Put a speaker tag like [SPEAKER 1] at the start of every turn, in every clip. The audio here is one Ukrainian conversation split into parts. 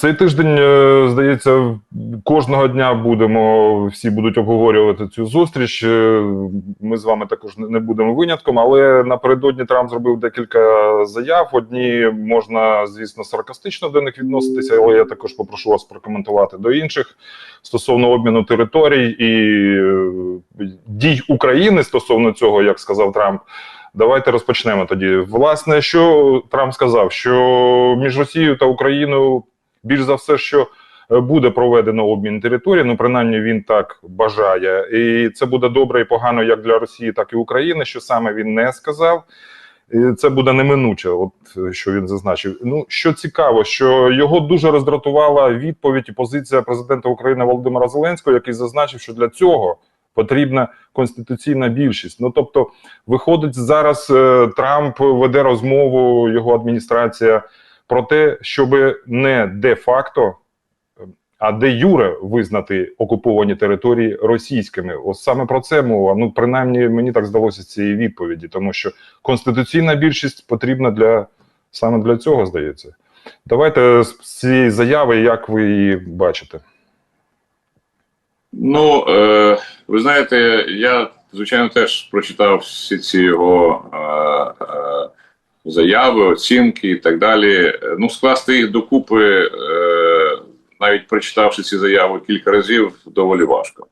[SPEAKER 1] Цей тиждень, е, здається, кожного дня будемо всі будуть обговорювати цю зустріч. Е, Ми з вами також не будемо винятком, але напередодні Трамп зробив декілька заяв. Одні можна, звісно, саркастично до них відноситися, але я також попрошу вас прокоментувати до інших стосовно обміну територій і е, дій України стосовно цього, як сказав Трамп. Давайте розпочнемо тоді. Власне, що Трамп сказав, що між Росією та Україною більш за все, що е, буде проведено обмін території, ну принаймні він так бажає, і це буде добре і погано як для Росії, так і України. Що саме він не сказав. І Це буде неминуче, от що він зазначив. Ну що цікаво, що його дуже роздратувала відповідь і позиція президента України Володимира Зеленського, який зазначив, що для цього потрібна конституційна більшість. Ну тобто, виходить зараз е, Трамп веде розмову, його адміністрація про те, щоб не де-факто, а де юре визнати окуповані території російськими. Ось саме про це мова. Ну принаймні мені так здалося з цієї відповіді, тому що конституційна більшість потрібна для саме для цього, здається. Давайте з цієї заяви, як ви її бачите.
[SPEAKER 2] Ну, е, ви знаєте, я звичайно теж прочитав всі ці його е, е, заяви, оцінки і так далі. Ну, скласти їх докупи, е, навіть прочитавши ці заяви кілька разів, доволі важко.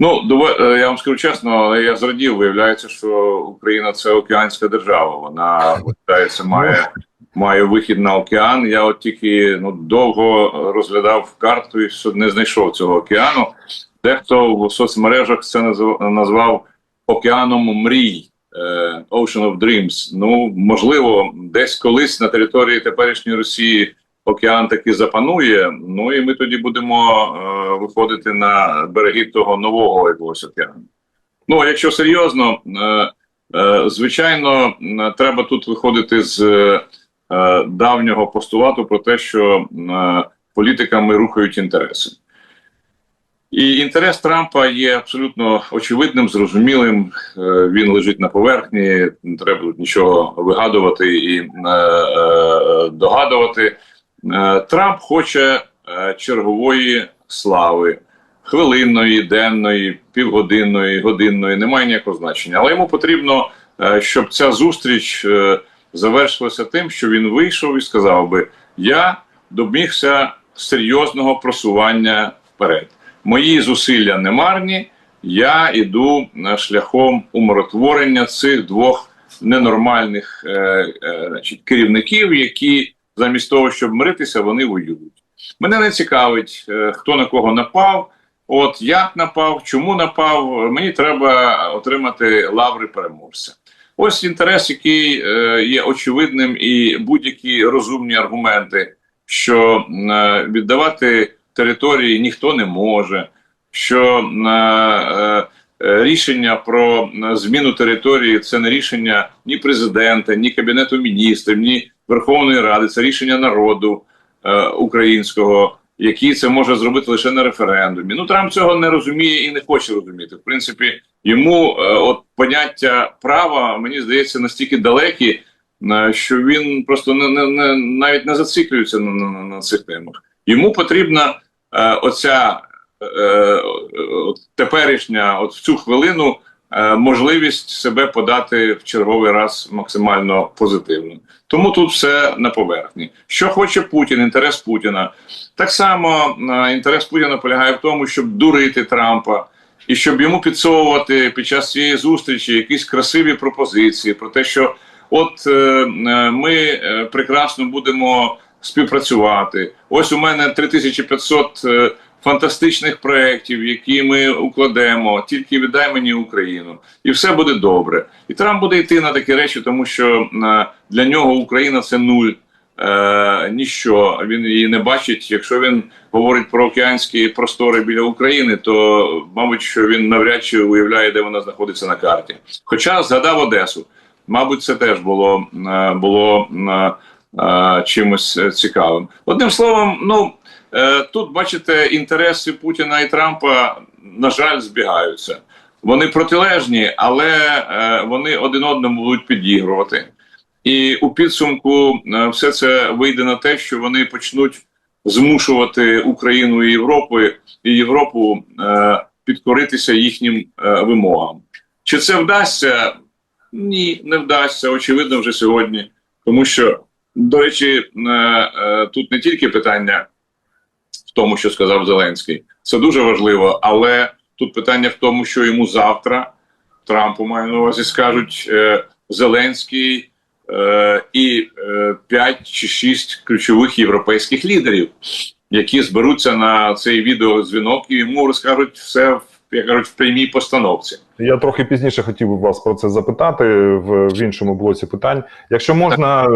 [SPEAKER 2] Ну, е, я вам скажу чесно, я зрадів, виявляється, що Україна це океанська держава. Вона вважається, має має вихід на океан. Я от тільки ну, довго розглядав карту і не знайшов цього океану. Дехто в соцмережах це назвав океаном мрій. Е, Ocean of Dreams. Ну можливо, десь колись на території теперішньої Росії океан таки запанує. Ну і ми тоді будемо е, виходити на береги того нового якогось океану. Ну якщо серйозно, е, звичайно, треба тут виходити з давнього постулату про те, що політиками рухають інтереси. І інтерес Трампа є абсолютно очевидним, зрозумілим. Е, він лежить на поверхні, не треба тут нічого вигадувати і е, е, догадувати. Трамп хоче чергової слави, хвилинної, денної, півгодинної, годинної, немає ніякого значення. Але йому потрібно, щоб ця зустріч завершилася тим, що він вийшов і сказав би: Я домігся серйозного просування вперед мої зусилля не марні. Я йду шляхом умиротворення цих двох ненормальних е, е, значить, керівників, які замість того, щоб миритися, вони воюють. Мене не цікавить, е, хто на кого напав. От як напав, чому напав, мені треба отримати лаври переможця. Ось інтерес, який е, є очевидним, і будь-які розумні аргументи, що е, віддавати території ніхто не може, що е, е, рішення про зміну території це не рішення ні президента, ні кабінету міністрів, ні Верховної Ради, це рішення народу е, українського. Який це може зробити лише на референдумі. Ну Трамп цього не розуміє і не хоче розуміти. В принципі, йому е, от поняття права мені здається настільки далекі, е, що він просто не, не, не навіть не зациклюється на, на, на цих темах. Йому потрібна Е, оця е, теперішня, от в цю хвилину, е, можливість себе подати в черговий раз максимально позитивно. Тому тут все на поверхні. Що хоче Путін, інтерес Путіна. Так само інтерес Путіна полягає в тому, щоб дурити Трампа. І щоб йому підсовувати під час цієї зустрічі якісь красиві пропозиції про те, що от е, ми прекрасно будемо співпрацювати. Ось у мене 3500 е, фантастичних проєктів, які ми укладемо. Тільки віддай мені Україну, і все буде добре. І Трамп буде йти на такі речі, тому що е, для нього Україна це нуль. Е, ніщо він її не бачить. Якщо він говорить про океанські простори біля України, то мабуть, що він навряд чи уявляє, де вона знаходиться на карті. Хоча згадав Одесу, мабуть, це теж було е, було чимось е, цікавим. Одним словом, ну е, тут бачите, інтереси Путіна і Трампа, на жаль, збігаються. Вони протилежні, але е, вони один одному будуть підігрувати. І у підсумку все це вийде на те, що вони почнуть змушувати Україну і Європу і Європу е, підкоритися їхнім е, вимогам. Чи це вдасться? Ні, не вдасться. Очевидно, вже сьогодні. Тому що, до речі, е, е, тут не тільки питання в тому, що сказав Зеленський, це дуже важливо, але тут питання в тому, що йому завтра Трампу маю на увазі, скажуть е, Зеленський і е, 5 чи 6 ключових європейських лідерів, які зберуться на цей відеодзвінок і йому розкажуть все як кажуть, в прямій постановці.
[SPEAKER 1] Я трохи пізніше хотів би вас про це запитати в, в іншому блоці питань. Якщо можна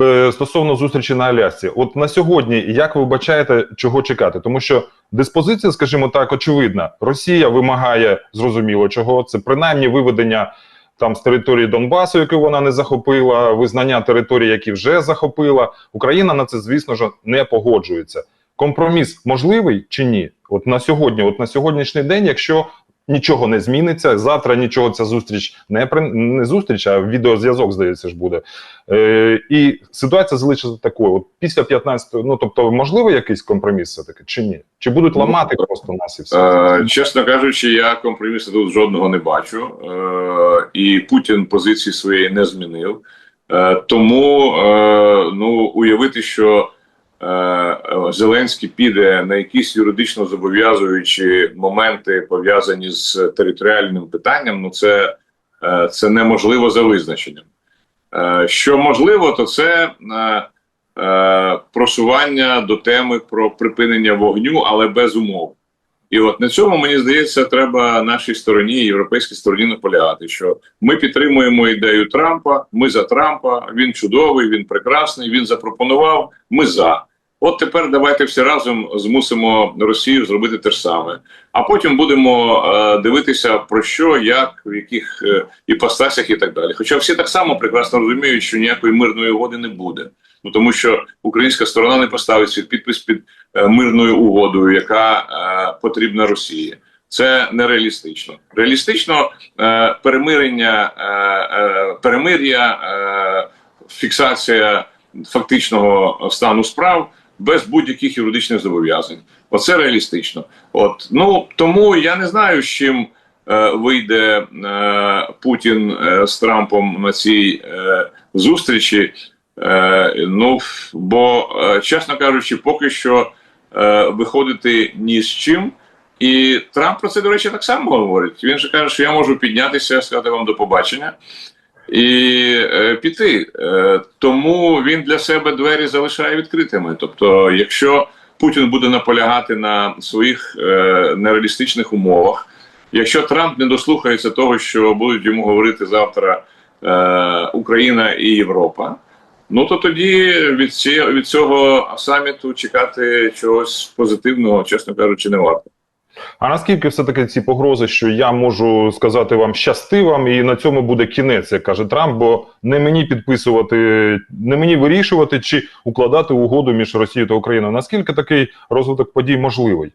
[SPEAKER 1] е, стосовно зустрічі на Алясці, от на сьогодні, як ви бачаєте, чого чекати? Тому що диспозиція, скажімо так, очевидна. Росія вимагає зрозуміло чого. Це принаймні виведення там з території Донбасу, яку вона не захопила, визнання територій, які вже захопила. Україна на це, звісно ж, не погоджується. Компроміс можливий чи ні? От на сьогодні, от на сьогоднішній день, якщо нічого не зміниться, завтра нічого ця зустріч не при не зустріч, а відеозв'язок, здається ж, буде. Е, І ситуація залишиться такою. От після 15-го, ну тобто, можливо, якийсь компроміс все таки чи ні? Чи будуть ламати просто нас і все?
[SPEAKER 2] Е, чесно кажучи, я компромісу тут жодного не бачу, е, і Путін позиції своєї не змінив. Е, тому е, ну уявити, що Зеленський піде на якісь юридично зобов'язуючі моменти пов'язані з територіальним питанням. Ну це, е, це неможливо за визначенням. Е, що можливо, то це е, е, просування до теми про припинення вогню, але без умов. І от на цьому мені здається, треба нашій стороні, європейській стороні наполягати, що ми підтримуємо ідею Трампа. Ми за Трампа. Він чудовий, він прекрасний. Він запропонував. Ми за. От тепер давайте всі разом змусимо Росію зробити те ж саме. А потім будемо е, дивитися про що, як, в яких е, іпостасях і так далі. Хоча всі так само прекрасно розуміють, що ніякої мирної угоди не буде. Ну тому що українська сторона не поставить свій підпис під е, мирною угодою, яка е, потрібна Росії. Це нереалістично. Реалістично е, перемирення, е, е, перемир'я, е, фіксація фактичного стану справ без будь-яких юридичних зобов'язань. Оце реалістично. От ну тому я не знаю, з чим е, вийде е, Путін е, з Трампом на цій е, зустрічі. Е, ну бо, е, чесно кажучи, поки що е, виходити ні з чим. І Трамп про це, до речі, так само говорить. Він же каже, що я можу піднятися, сказати вам до побачення і е, піти. Е, тому він для себе двері залишає відкритими. Тобто, якщо Путін буде наполягати на своїх е, нереалістичних умовах, якщо Трамп не дослухається того, що будуть йому говорити завтра е, Україна і Європа. Ну то тоді від ці, від цього саміту чекати чогось позитивного, чесно кажучи, не варто.
[SPEAKER 1] А наскільки все-таки ці погрози, що я можу сказати вам щасти вам, і на цьому буде кінець, як каже Трамп, бо не мені підписувати, не мені вирішувати чи укладати угоду між Росією та Україною. Наскільки такий розвиток подій можливий?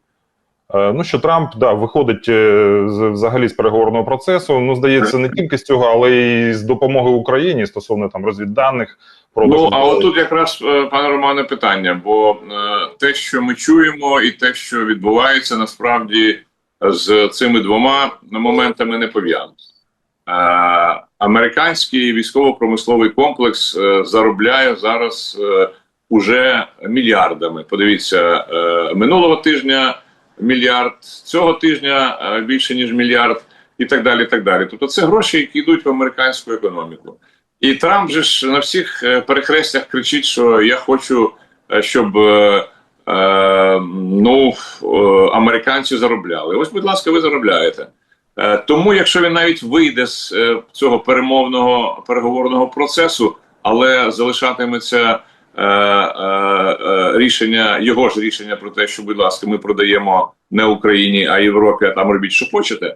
[SPEAKER 1] Е, Ну що Трамп да виходить е, взагалі з переговорного процесу. Ну здається, не тільки з цього, але й з допомоги Україні стосовно там розвідданих.
[SPEAKER 2] Ну а отут якраз е, пане Романе питання, бо те, що ми чуємо, і те, що відбувається, насправді з цими двома моментами не пов'язано. Американський військово-промисловий комплекс заробляє зараз уже мільярдами. Подивіться, минулого тижня мільярд, цього тижня е, більше ніж мільярд, і так далі. так далі. Тобто, це гроші, які йдуть в американську економіку. І Трамп же ж на всіх е, перехрестях кричить, що я хочу, е, щоб е, е, ну, американці заробляли. Ось, будь ласка, ви заробляєте. Е, тому, якщо він навіть вийде з е, цього перемовного переговорного процесу, але залишатиметься е, е, е, рішення, його ж рішення про те, що, будь ласка, ми продаємо не Україні, а Європі, а там робіть, що хочете,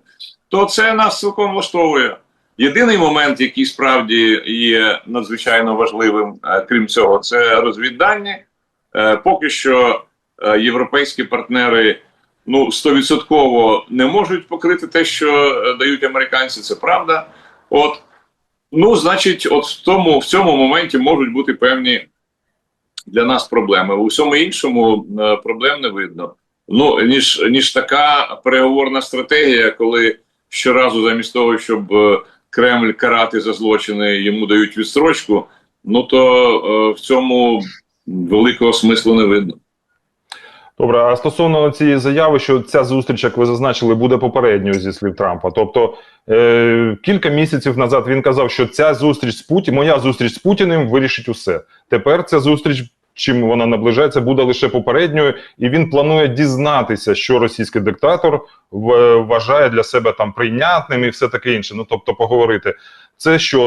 [SPEAKER 2] то це нас цілком влаштовує. Єдиний момент, який справді є надзвичайно важливим, крім цього, це розвіддані. Поки що європейські партнери ну стовідсотково не можуть покрити те, що дають американці. Це правда. От ну, значить, от в тому в цьому моменті можуть бути певні для нас проблеми. У всьому іншому е, проблем не видно. Ну ніж ніж така переговорна стратегія, коли щоразу замість того, щоб е, Кремль карати за злочини, йому дають відстрочку. Ну то е, в цьому великого смислу не видно.
[SPEAKER 1] Добре, а стосовно цієї заяви, що ця зустріч, як ви зазначили, буде попередньою зі слів Трампа. Тобто е, кілька місяців назад він казав, що ця зустріч з Путіним, моя зустріч з Путіним вирішить усе. Тепер ця зустріч, чим вона наближається, буде лише попередньою, і він планує дізнатися, що російський диктатор вважає для себе там прийнятним і все таке інше. Ну тобто, поговорити. Це що,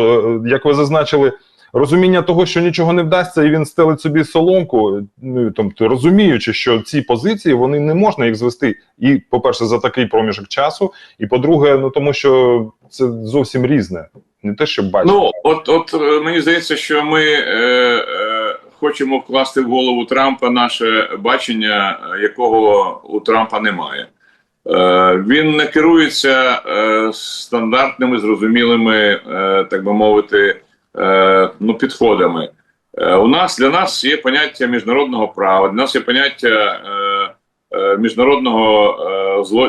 [SPEAKER 1] е, як ви зазначили, розуміння того, що нічого не вдасться, і він стелить собі соломку, ну тобто розуміючи, що ці позиції вони не можна їх звести. І, по-перше, за такий проміжок часу, і по-друге, ну тому що це зовсім різне, не те, що бачити.
[SPEAKER 2] Ну от, от е, мені здається, що ми е, е, хочемо вкласти в голову Трампа наше бачення, е, якого у Трампа немає. Е, він не керується стандартними, зрозумілими, так би мовити, ну, підходами. Е, у нас для нас є поняття міжнародного права, для нас є поняття е, е, міжнародного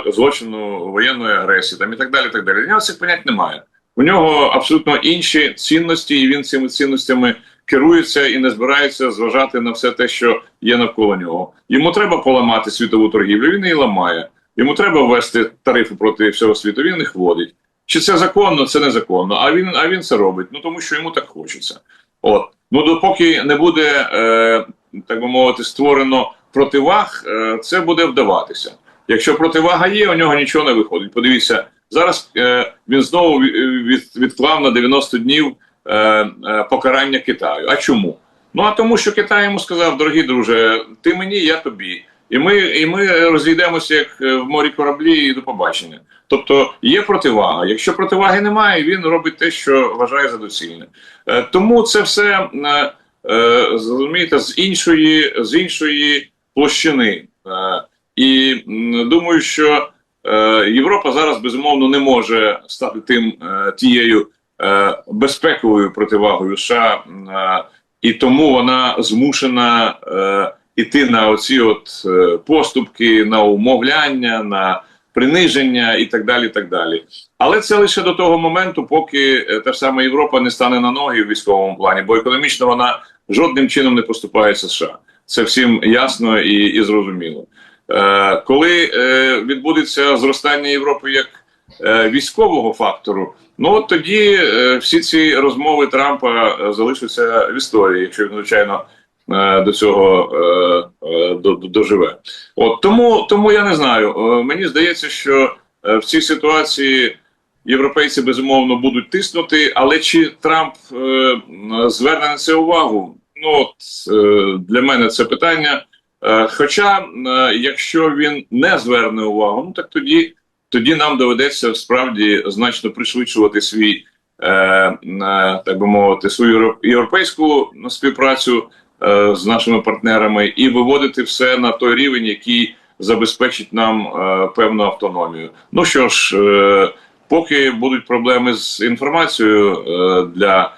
[SPEAKER 2] е, злочину воєнної агресії, там і так далі. Так далі. Для нього цих понять немає. У нього абсолютно інші цінності, і він цими цінностями керується і не збирається зважати на все те, що є навколо нього. Йому треба поламати світову торгівлю, він її ламає. Йому треба ввести тарифи проти всього світу, він їх вводить. Чи це законно, це незаконно. А він, а він це робить. Ну тому що йому так хочеться. От ну допоки не буде, е, так би мовити, створено противаг, е, це буде вдаватися. Якщо противага є, у нього нічого не виходить. Подивіться, зараз е, він знову від, відклав на 90 днів е, е, покарання Китаю. А чому? Ну а тому, що Китай йому сказав, дорогі друже, ти мені, я тобі. І ми, і ми розійдемося як е, в морі кораблі і до побачення. Тобто є противага. Якщо противаги немає, він робить те, що вважає за доцільне. Е, Тому це все е, е, зрозумієте з іншої з іншої площини. І думаю, що Європа зараз безумовно не може стати тим тією безпековою противагою США, і тому вона змушена іти на оці от е, поступки, на умовляння, на приниження і так далі. так далі. Але це лише до того моменту, поки е, та ж сама Європа не стане на ноги в військовому плані, бо економічно вона жодним чином не поступається США. Це всім ясно і, і зрозуміло. Е, коли е, відбудеться зростання Європи як е, військового фактору, ну от тоді е, всі ці розмови Трампа е, залишаться в історії, якщо він, звичайно, до цього е, е, до- до- доживе. От тому, тому я не знаю. Е, Мені здається, що е, в цій ситуації європейці безумовно будуть тиснути, але чи Трамп е, зверне на це увагу? Ну от е, для мене це питання. Е, хоча, е, якщо він не зверне увагу, ну так тоді, тоді нам доведеться справді значно пришвидшувати свій, е, е, так би мовити, свою європейську співпрацю е, з нашими партнерами і виводити все на той рівень, який забезпечить нам е, певну автономію. Ну що ж, е, поки будуть проблеми з інформацією е, для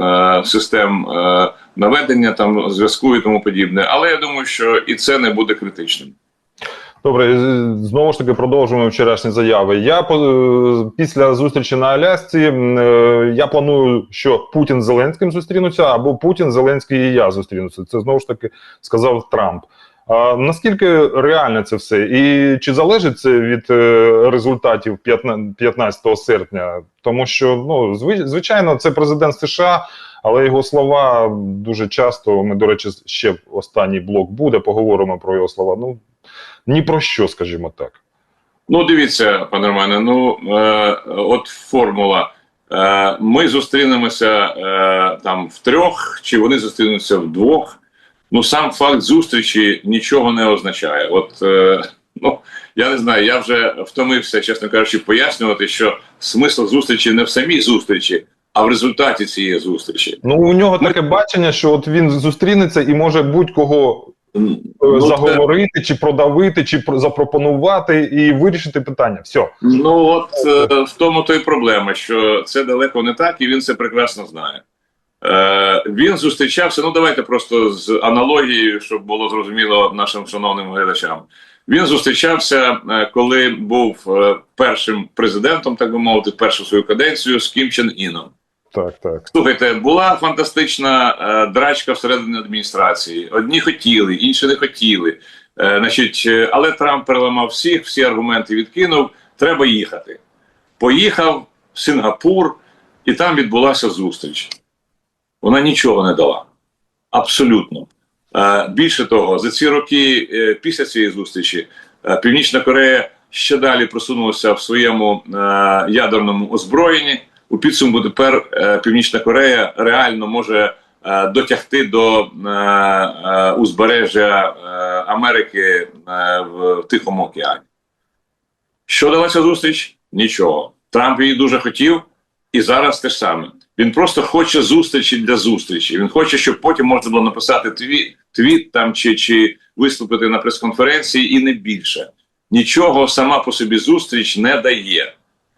[SPEAKER 2] е, систем е, наведення там зв'язку і тому подібне, але я думаю, що і це не буде критичним.
[SPEAKER 1] Добре, знову ж таки продовжуємо вчорашні заяви. Я е, після зустрічі на Алясці е, я планую, що Путін з Зеленським зустрінуться, або Путін, Зеленський і я зустрінуться. Це знову ж таки сказав Трамп. А наскільки реально це все? І чи залежить це від е, результатів 15 15 серпня? Тому що ну зви- звичайно, це президент США, але його слова дуже часто. Ми, до речі, ще останній блок буде. Поговоримо про його слова. Ну ні про що, скажімо так.
[SPEAKER 2] Ну, дивіться, пане Романе, ну е, от формула. Е, ми зустрінемося е, там втрьох, чи вони зустрінуться вдвох. Ну, сам факт зустрічі нічого не означає. От е, ну я не знаю, я вже втомився, чесно кажучи, пояснювати, що смисл зустрічі не в самій зустрічі, а в результаті цієї зустрічі.
[SPEAKER 1] Ну у нього таке бачення, що от він зустрінеться і може будь-кого е,
[SPEAKER 2] Ну, це-
[SPEAKER 1] заговорити, чи продавити, чи про- запропонувати і вирішити питання. Все.
[SPEAKER 2] Ну от е, в тому то й проблема, що це далеко не так, і він це прекрасно знає. Е, він зустрічався. Ну, давайте просто з аналогією, щоб було зрозуміло нашим шановним глядачам. Він зустрічався, е, коли був першим президентом, так би мовити, першу свою каденцію з Кім Чен Іном.
[SPEAKER 1] Так, так.
[SPEAKER 2] Слухайте, була фантастична е, драчка всередині адміністрації. Одні хотіли, інші не хотіли. Е, значить, е, але Трамп переламав всіх, всі аргументи відкинув. Треба їхати. Поїхав в Сингапур, і там відбулася зустріч. Вона нічого не дала. Абсолютно. Е, більше того, за ці роки е, після цієї зустрічі е, Північна Корея ще далі просунулася в своєму е, ядерному озброєнні. У підсумку тепер е, Північна Корея реально може е, дотягти до е, узбережжя Америки в Тихому океані. Що дала ця зустріч? Нічого. Трамп її дуже хотів, і зараз те саме. Він просто хоче зустрічі для зустрічі. Він хоче, щоб потім можна було написати твіт, твіт там чи, чи виступити на прес-конференції, і не більше. Нічого сама по собі зустріч не дає.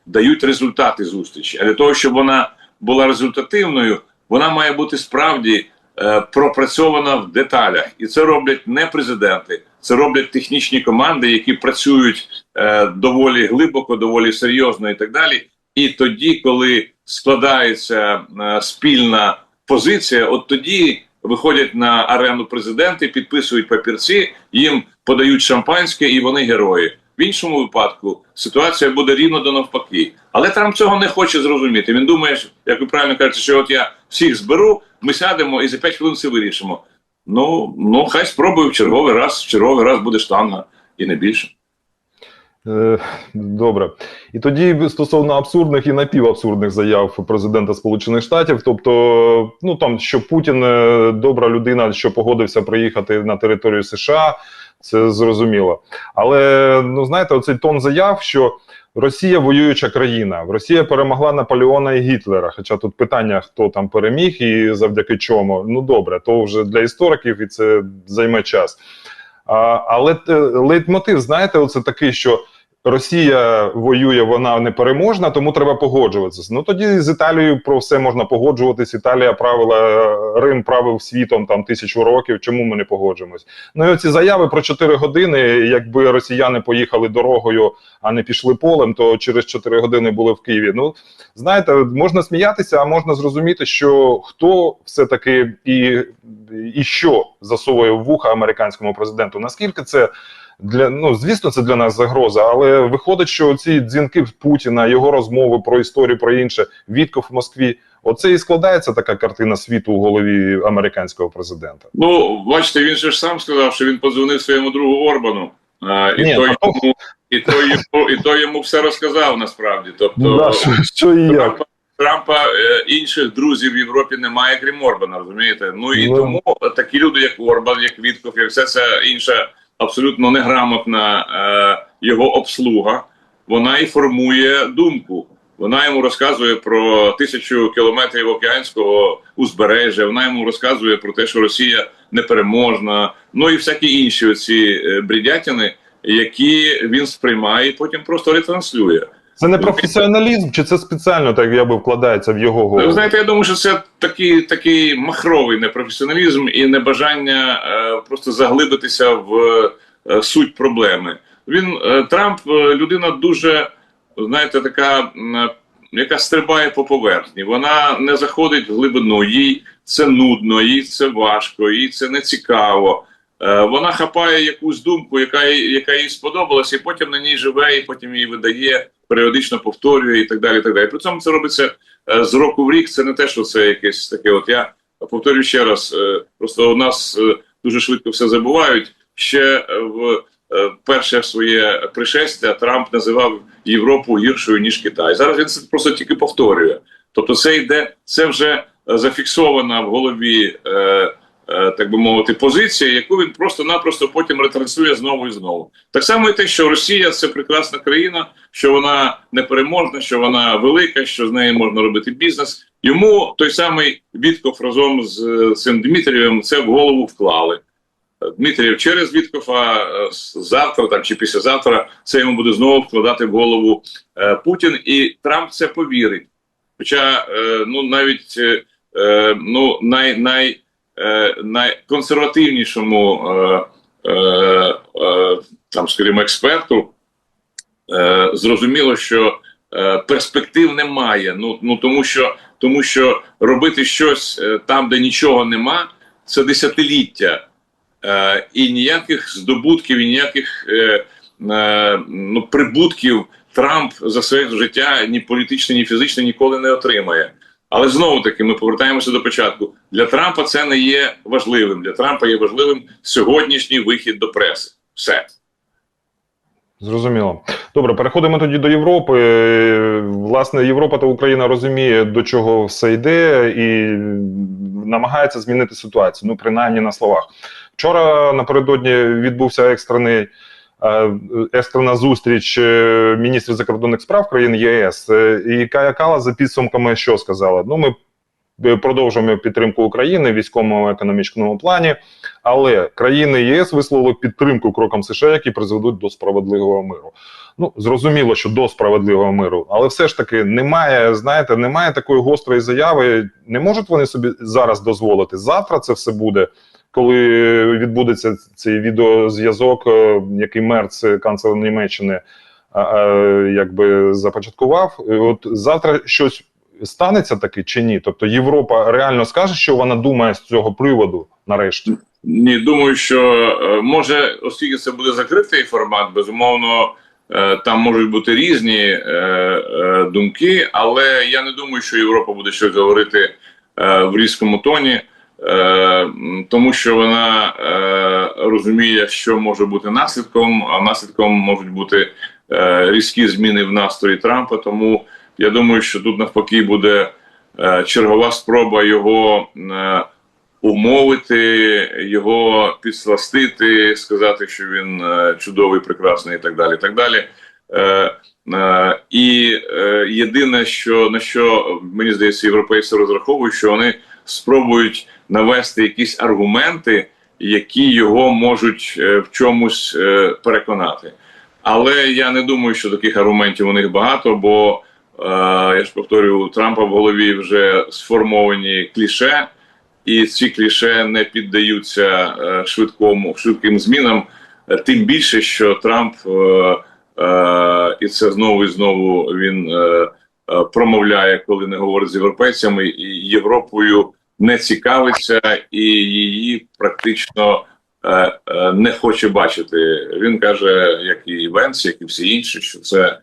[SPEAKER 2] Дають результати зустрічі. А для того, щоб вона була результативною, вона має бути справді е, пропрацьована в деталях. І це роблять не президенти, це роблять технічні команди, які працюють е, доволі глибоко, доволі серйозно і так далі. І тоді, коли складається е, спільна позиція, от тоді виходять на арену президенти, підписують папірці, їм подають шампанське, і вони герої. В іншому випадку ситуація буде рівно до навпаки. Але Трамп цього не хоче зрозуміти. Він думає, як ви правильно кажете, що от я всіх зберу, ми сядемо і за 5 хвилин все вирішимо. Ну, ну хай спробує в черговий раз, в черговий раз буде штанга і не більше.
[SPEAKER 1] Е, Добре. І тоді стосовно абсурдних і напівабсурдних заяв президента Сполучених Штатів, тобто, ну там що Путін е, добра людина, що погодився приїхати на територію США, це зрозуміло. Але ну знаєте, оцей тон заяв, що Росія воююча країна, Росія перемогла Наполеона і Гітлера. Хоча тут питання, хто там переміг і завдяки чому. Ну добре, то вже для істориків і це займе час. А, але е, лейтмотив, знаєте, оце такий, що Росія воює, вона непереможна, тому треба погоджуватися. Ну тоді з Італією про все можна погоджуватись. Італія правила Рим правив світом там тисячу років. Чому ми не погоджуємось? Ну і оці заяви про 4 години. Якби росіяни поїхали дорогою, а не пішли полем, то через 4 години були в Києві. Ну знаєте, можна сміятися, а можна зрозуміти, що хто все таки і, і що засовує вуха американському президенту. Наскільки це для ну звісно, це для нас загроза, але виходить, що ці дзвінки Путіна, його розмови про історію, про інше, Вітков в Москві. Оце і складається така картина світу у голові американського президента.
[SPEAKER 2] Ну, бачите, він же ж сам сказав, що він подзвонив своєму другу Орбану, а, і,
[SPEAKER 1] Ні,
[SPEAKER 2] той
[SPEAKER 1] то-
[SPEAKER 2] йому, і, той йому, і той йому все розказав насправді. Тобто
[SPEAKER 1] да, що, що і як.
[SPEAKER 2] Трампа, Трампа е, інших друзів в Європі немає, крім Орбана, розумієте? Ну і
[SPEAKER 1] Ну.
[SPEAKER 2] тому такі люди, як Орбан, як Вітков, як все це інша абсолютно неграмотна е, його обслуга, вона і формує думку. Вона йому розказує про тисячу кілометрів океанського узбережжя. Вона йому розказує про те, що Росія непереможна. Ну і всякі інші оці е, бредятини, які він сприймає, і потім просто ретранслює.
[SPEAKER 1] Це не професіоналізм, чи це спеціально так якби вкладається в його
[SPEAKER 2] Ви
[SPEAKER 1] голову?
[SPEAKER 2] знаєте, я думаю, що це такий, такий махровий непрофесіоналізм і небажання е, просто заглибитися в е, суть проблеми. Він е, Трамп е, людина дуже, знаєте, така, м, яка стрибає по поверхні. Вона не заходить в глибину. Їй це нудно, їй це важко, їй це не цікаво. Е, Вона хапає якусь думку, яка, яка їй сподобалась, і потім на ній живе, і потім її видає, періодично повторює і так далі. І так далі. При цьому це робиться е, з року в рік. Це не те, що це якесь таке. От я повторюю ще раз: е, просто у нас е, дуже швидко все забувають. Ще в перше своє пришестя Трамп називав Європу гіршою ніж Китай. Зараз він це просто тільки повторює. Тобто, це йде, це вже зафіксована в голові. Так би мовити, позиція, яку він просто-напросто потім ретранслює знову і знову. Так само і те, що Росія це прекрасна країна, що вона непереможна, що вона велика, що з нею можна робити бізнес. Йому той самий Вітков разом з е, цим Дмитрієм це в голову вклали. Е, Дмитрієв через Віткофа е, завтра там чи післязавтра це йому буде знову вкладати в голову е, Путін, і Трамп це повірить. Хоча е, ну навіть е, е, ну, най, най, е, найконсервативнішому е, е, там, скажімо, експерту, зрозуміло, що перспектив немає. Ну, ну тому, що, тому що робити щось там, де нічого нема, це десятиліття. І ніяких здобутків, і ніяких ну, прибутків Трамп за своє життя ні політичне, ні фізичне ніколи не отримає. Але знову таки ми повертаємося до початку. Для Трампа це не є важливим. Для Трампа є важливим сьогоднішній вихід до преси. Все.
[SPEAKER 1] Зрозуміло. Добре, переходимо тоді до Європи. Власне, Європа та Україна розуміє, до чого все йде, і намагається змінити ситуацію. Ну, принаймні на словах. Вчора напередодні відбувся екстрений. Екстрена зустріч е, міністрів закордонних справ країн ЄС, е, і Кала за підсумками що сказала? Ну, ми е, продовжуємо підтримку України в військовому економічному плані. Але країни ЄС висловили підтримку крокам США, які призведуть до справедливого миру. Ну зрозуміло, що до справедливого миру, але все ж таки немає. Знаєте, немає такої гострої заяви. Не можуть вони собі зараз дозволити. Завтра це все буде, коли відбудеться цей відеозв'язок, е, який Мерц, канцлер Німеччини, а, якби започаткував. От завтра щось станеться таки чи ні? Тобто Європа реально скаже, що вона думає з цього приводу нарешті.
[SPEAKER 2] Ні, думаю, що е, може, оскільки це буде закритий формат, безумовно, е, там можуть бути різні е, е, думки, але я не думаю, що Європа буде щось говорити е, в різкому тоні, е, тому що вона е, розуміє, що може бути наслідком, а наслідком можуть бути е, різкі зміни в настрої Трампа. Тому я думаю, що тут навпаки буде е, чергова спроба його. Е, умовити, його підсластити, сказати, що він е, чудовий, прекрасний і так далі. І так далі. Е, е, і е, єдине, що на що мені здається, європейці розраховують, що вони спробують навести якісь аргументи, які його можуть е, в чомусь е, переконати. Але я не думаю, що таких аргументів у них багато, бо е, я ж повторюю, у Трампа в голові вже сформовані кліше і ці кліше не піддаються швидкому швидким змінам. Тим більше, що Трамп і це знову і знову він промовляє, коли не говорить з європейцями, і Європою не цікавиться і її практично е, е, не хоче бачити. Він каже, як і Венс, як і всі інші, що це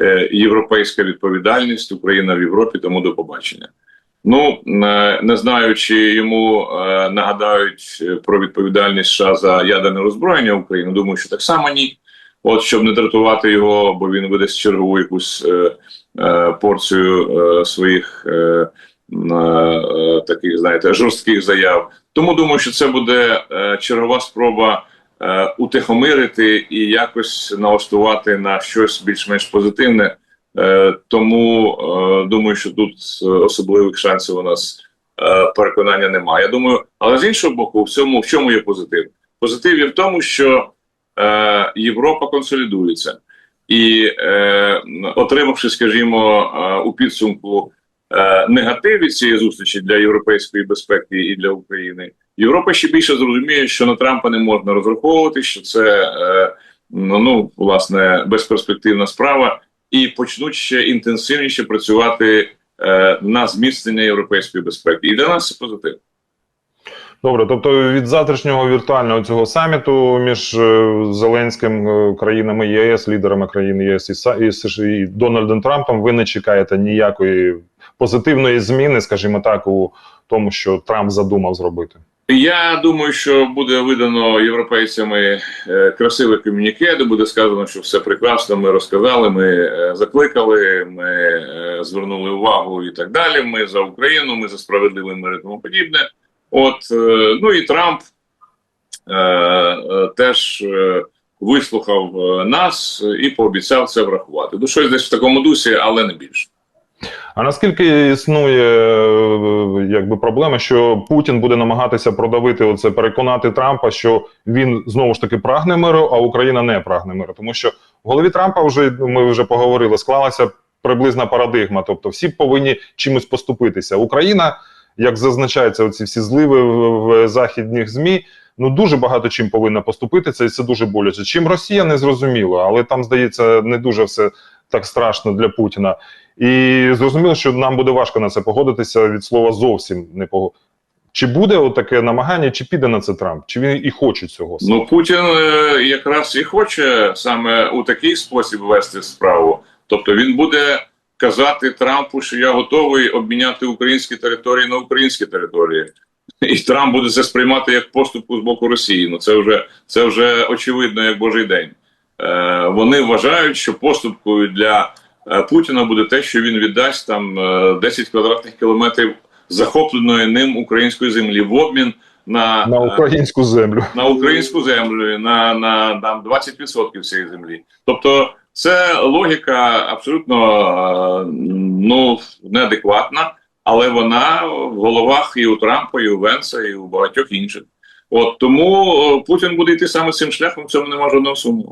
[SPEAKER 2] е, європейська відповідальність, Україна в Європі, тому до побачення. Ну не, знаю, чи йому е, нагадають е, про відповідальність США за ядерне роззброєння України. Думаю, що так само ні. От щоб не дратувати його, бо він видасть чергову якусь е, е, порцію е, своїх е, е, таких, знаєте, жорстких заяв. Тому думаю, що це буде е, чергова спроба е, утихомирити і якось налаштувати на щось більш-менш позитивне. Е, тому е, думаю, що тут е, особливих шансів у нас е, переконання немає. Я думаю, але з іншого боку, в цьому в чому є позитив? Позитив є в тому, що е, Європа консолідується і, е, отримавши, скажімо, е, у підсумку е, негатив від цієї зустрічі для європейської безпеки і для України, Європа ще більше зрозуміє, що на Трампа не можна розраховувати, що це е, ну, ну власне безперспективна справа і почнуть ще інтенсивніше працювати е, на зміцнення європейської безпеки. І для нас це позитив.
[SPEAKER 1] Добре, тобто від завтрашнього віртуального цього саміту між е, Зеленським, е, країнами ЄС, лідерами країн ЄС і, США і Дональдом Трампом, ви не чекаєте ніякої позитивної зміни, скажімо так, у тому, що Трамп задумав зробити.
[SPEAKER 2] Я думаю, що буде видано європейцями е, красиве комюніке, де буде сказано, що все прекрасно. Ми розказали, ми закликали, ми звернули увагу і так далі. Ми за Україну, ми за справедливий мир і тому подібне. От е, ну і Трамп е, е, теж е, вислухав нас і пообіцяв це врахувати. Ну щось десь в такому дусі, але не більше.
[SPEAKER 1] А наскільки існує якби проблема, що Путін буде намагатися продавити оце, переконати Трампа, що він знову ж таки прагне миру, а Україна не прагне миру, тому що в голові Трампа вже ми вже поговорили, склалася приблизна парадигма. Тобто, всі повинні чимось поступитися. Україна як зазначається, оці всі зливи в, в західних ЗМІ. Ну дуже багато чим повинна поступитися, і це дуже боляче. Чим Росія не зрозуміло, але там здається не дуже все так страшно для Путіна. І зрозуміло, що нам буде важко на це погодитися від слова зовсім не пого. Чи буде таке намагання, чи піде на це Трамп? Чи він і хоче цього?
[SPEAKER 2] Ну Путін е, якраз і хоче саме у такий спосіб вести справу. Тобто він буде казати Трампу, що я готовий обміняти українські території на українські території. І Трамп буде це сприймати як поступку з боку Росії. Ну це вже це вже очевидно, як Божий день. Е, вони вважають, що поступкою для е, Путіна буде те, що він віддасть там е, 10 квадратних кілометрів захопленої ним української землі в обмін на,
[SPEAKER 1] На
[SPEAKER 2] е,
[SPEAKER 1] українську землю.
[SPEAKER 2] на українську землю, на, на, на 20% цієї землі. Тобто, це логіка абсолютно е, ну, неадекватна, але вона в головах і у Трампа, і у Венса, і у багатьох інших. От тому е, Путін буде йти саме цим шляхом, в цьому немає жодного сумніву.